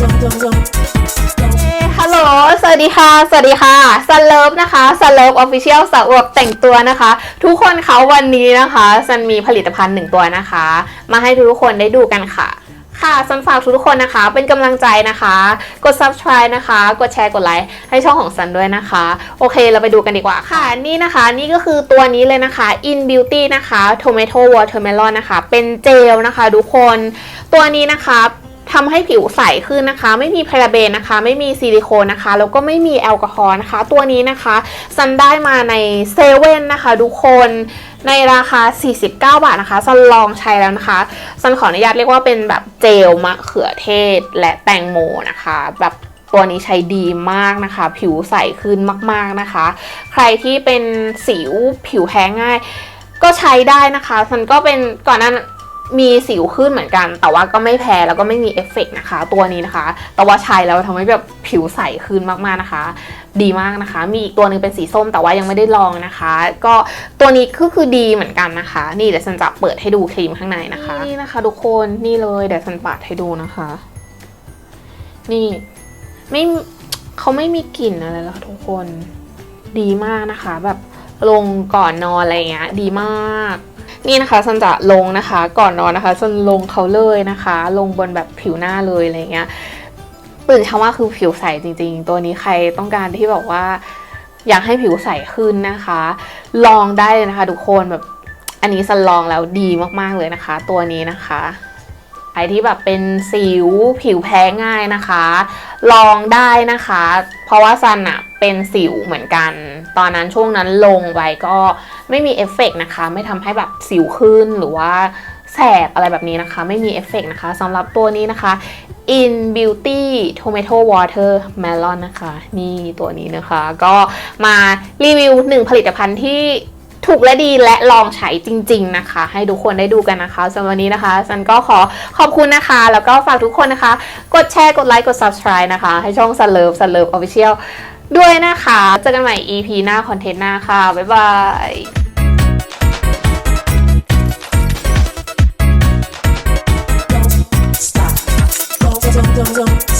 ฮัลโหล สวัสดีค่ะ สวัสดีค่ะซันเลิฟนะคะซันเลิฟออฟฟิเชียลสาวบแต่งตัวนะคะ ทุกคนคะวันนี้นะคะซันมีผลิตภัณฑ์หนึ่งตัวนะคะ มาให้ทุกคนได้ดูกันค่ะค่ะสันฝากทุกคนนะคะ เป็นกำลังใจนะคะ กด subscribe นะคะ กดแชร์ กดไลค์ให้ช่องของสันด้วยนะคะ โอเค เราไปดูกันดีกว่าค่ะ นี่นะคะ นี่ก็คือตัวนี้เลยนะคะ In Beauty นะคะ Tomato Watermelon นะคะ เป็นเจลนะคะ ทุกคน ตัวนี้นะคะ ทำให้ผิวใสขึ้นนะคะ ไม่มีพาราเบนนะคะ ไม่มีซิลิโคนนะคะ แล้วก็ไม่มีแอลกอฮอล์นะคะ ตัวนี้นะคะซันได้มาในเซเว่นนะคะทุกคนในราคา 49 บาทนะคะซันลองใช้แล้วนะคะซันขออนุญาตเรียกว่าเป็นแบบเจลมะเขือเทศและแตงโมนะคะ แบบตัวนี้ใช้ดีมากนะคะ ผิวใสขึ้นมากๆนะคะ ใครที่เป็นสิวผิวแพ้ง่าย ก็ใช้ได้นะคะซันก็เป็นก่อนหนั้น มีสิวขึ้นเหมือนกัน แต่ว่าก็ไม่แพ้แล้วก็ไม่มีเอฟเฟกต์นะคะ ตัวนี้นะคะ แต่ว่าใช้แล้วทำให้แบบผิวใสขึ้นมากๆนะคะ ดีมากนะคะ มีอีกตัวหนึงเป็นสีส้มแต่ว่ายังไม่ได้ลองนะคะ ก็ตัวนี้ก็คือดีเหมือนกันนะคะ นี่เดี๋ยวฉันจะเปิดให้ดูครีมข้างในนะคะ นี่นะคะทุกคนนี่เลยเดี๋ยวฉันปาดให้ดูนะคะ นี่ไม่เขาไม่มีกลิ่นอะไรแล้วค่ะทุกคน ดีมากนะคะ แบบลงก่อนนอนอะไรเงี้ย ดีมาก นี่นะคะซันจะลงนะคะ ก่อนนอนนะคะซันลงเขาเลยนะคะ ลงบนแบบผิวหน้าเลยอะไรเงี้ยตื่นเช้ามาคือผิวใสจริง ๆ ตัวนี้ใครต้องการที่แบบว่า อยากให้ผิวใสขึ้นนะคะ ลองได้เลยนะคะ ทุกคนแบบอันนี้ซันลองแล้วดีมากๆเลยนะคะ ตัวนี้นะคะใครที่แบบเป็นสิวผิวแพ้ง่ายนะคะ ลองได้นะคะ เพราะว่าซันอะ เป็นสิวเหมือนกัน ตอนนั้นช่วงนั้นลงไว้ก็ไม่มีเอฟเฟกต์นะคะ ไม่ทำให้แบบสิวขึ้นหรือว่าแสบอะไรแบบนี้นะคะ ไม่มีเอฟเฟกต์นะคะสำหรับตัวนี้นะคะ In Beauty Tomato Water Melon นะคะ นี่ตัวนี้นะคะ ก็มารีวิวหนึ่งผลิตภัณฑ์ที่ถูกและดีและลองใช้จริง ๆนะคะ ให้ทุกคนได้ดูกันนะคะสำหรับวันนี้นะคะซันก็ขอขอบคุณนะคะ แล้วก็ฝากทุกคนนะคะ กดแชร์กดไลค์กด subscribe นะคะ ให้ช่อง Sun Love Sun Love Official ด้วยนะคะ เจอกันใหม่ EP หน้าคอนเทนต์หน้าค่ะ บ๊ายบาย中中。